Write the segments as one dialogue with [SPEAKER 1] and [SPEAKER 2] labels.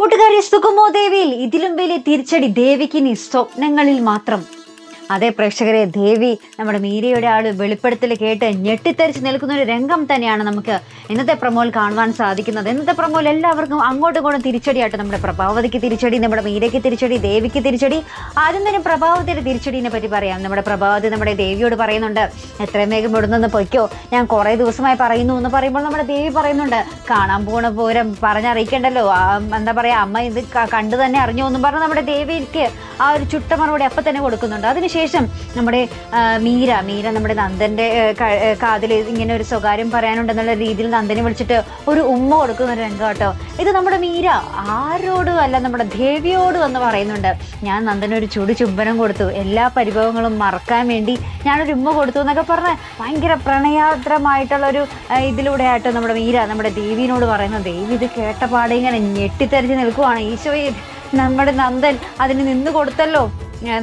[SPEAKER 1] കൂട്ടുകാരി സുഖമോ ദേവിയിൽ ഇതിലും വലിയ തിരിച്ചടി ദേവിക്കിനി സ്വപ്നങ്ങളിൽ മാത്രം. അതെ പ്രേക്ഷകരെ ദേവി നമ്മുടെ മീരയുടെ ആൾ വെളിപ്പെടുത്തൽ കേട്ട് ഞെട്ടിത്തെറിച്ച് നിൽക്കുന്ന ഒരു രംഗം തന്നെയാണ് നമുക്ക് ഇന്നത്തെ പ്രമോൽ കാണുവാൻ സാധിക്കുന്നത്. ഇന്നത്തെ പ്രമോൽ എല്ലാവർക്കും അങ്ങോട്ടും ഇങ്ങോട്ടും തിരിച്ചടിയായിട്ട് നമ്മുടെ പ്രഭാവതിക്ക് തിരിച്ചടി നമ്മുടെ മീരയ്ക്ക് തിരിച്ചടി ദേവിക്ക് തിരിച്ചടി ആദ്യം തന്നെ പ്രഭാവതിയുടെ തിരിച്ചടീനെ പറ്റി പറയാം. നമ്മുടെ പ്രഭാവതി നമ്മുടെ ദേവിയോട് പറയുന്നുണ്ട് എത്രയും വേഗം ഇവിടുന്ന് പൊയ്ക്കോ. ഞാൻ കുറേ ദിവസമായി പറയുന്നു എന്ന് പറയുമ്പോൾ നമ്മുടെ ദേവി പറയുന്നുണ്ട് കാണാൻ പോണ പോരം പറഞ്ഞറിയിക്കണ്ടല്ലോ. എന്താ പറയുക അമ്മ ഇത് കണ്ടു തന്നെ അറിഞ്ഞു എന്നും പറഞ്ഞ് നമ്മുടെ ദേവിക്ക് ആ ഒരു ചുട്ട മറുപടി അപ്പം തന്നെ കൊടുക്കുന്നുണ്ട്. അതിനുശേഷം നമ്മുടെ മീര മീര നമ്മുടെ നന്ദന്റെ കാതിൽ ഇങ്ങനെ ഒരു സ്വകാര്യം പറയാനുണ്ടെന്നുള്ള രീതിയിൽ നന്ദനെ വിളിച്ചിട്ട് ഒരു ഉമ്മ കൊടുക്കുന്ന ഒരു രംഗം കേട്ടോ. ഇത് നമ്മുടെ മീര ആരോടും അല്ല നമ്മുടെ ദേവിയോട് എന്ന് പറയുന്നുണ്ട്. ഞാൻ നന്ദനൊരു ചുടു ചുംബനം കൊടുത്തു. എല്ലാ പരിഭവങ്ങളും മറക്കാൻ വേണ്ടി ഞാനൊരു ഉമ്മ കൊടുത്തു എന്നൊക്കെ പറഞ്ഞ് ഭയങ്കര പ്രണയാത്രമായിട്ടുള്ള ഒരു ഇതിലൂടെ ആയിട്ട് നമ്മുടെ മീര നമ്മുടെ ദേവിനോട് പറയുന്നത് ദേവി ഇത് കേട്ട പാടെ ഇങ്ങനെ ഞെട്ടിത്തെറിച്ച് നിൽക്കുവാണ്. ഈശോയെ നമ്മുടെ നന്ദൻ അതിന് നിന്ന് കൊടുത്തല്ലോ.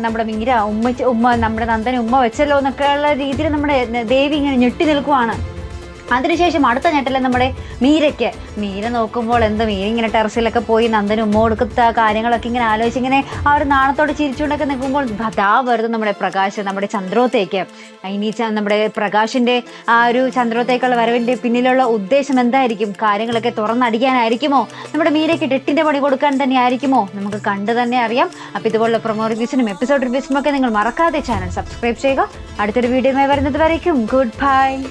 [SPEAKER 1] നമ്മുടെ മീര ഉമ്മ ഉമ്മ നമ്മുടെ നന്ദൻ ഉമ്മ വെച്ചല്ലോ എന്നൊക്കെയുള്ള രീതിയിൽ നമ്മുടെ ദേവി ഇങ്ങനെ ഞെട്ടി നിൽക്കുവാണ്. അതിനുശേഷം അടുത്ത ഞെട്ടലെ നമ്മുടെ മീരയ്ക്ക്. മീര നോക്കുമ്പോൾ എന്ത് മീര ഇങ്ങനെ ടെറസിലൊക്കെ പോയി നന്ദനും ഉമ്മ കൊടുക്കുന്ന കാര്യങ്ങളൊക്കെ ഇങ്ങനെ ആലോചിച്ച് ഇങ്ങനെ ആ ഒരു നാണത്തോടെ ചിരിച്ചുകൊണ്ടൊക്കെ നിൽക്കുമ്പോൾ ഭതാ വരുന്നു നമ്മുടെ പ്രകാശ് നമ്മുടെ ചന്ദ്രോത്തേക്ക്. ഇനി നമ്മുടെ പ്രകാശിന്റെ ആ ഒരു ചന്ദ്രോത്തേക്കുള്ള വരവിന്റെ പിന്നിലുള്ള ഉദ്ദേശം എന്തായിരിക്കും? കാര്യങ്ങളൊക്കെ തുറന്നടിക്കാനായിരിക്കുമോ? നമ്മുടെ മീരയ്ക്ക് ഡെട്ടിന്റെ പണി കൊടുക്കാൻ തന്നെ ആയിരിക്കുമോ നമുക്ക് കണ്ടു തന്നെ അറിയാം. അപ്പോൾ ഇതുപോലുള്ള പ്രൊമോ റിവ്യൂസിനും എപ്പിസോഡ് റിവ്യൂസിനും ഒക്കെ നിങ്ങൾ മറക്കാതെ ചാനൽ സബ്സ്ക്രൈബ് ചെയ്യുക. അടുത്തൊരു വീഡിയോയുമായി വരുന്നത് വരയ്ക്കും. Good bye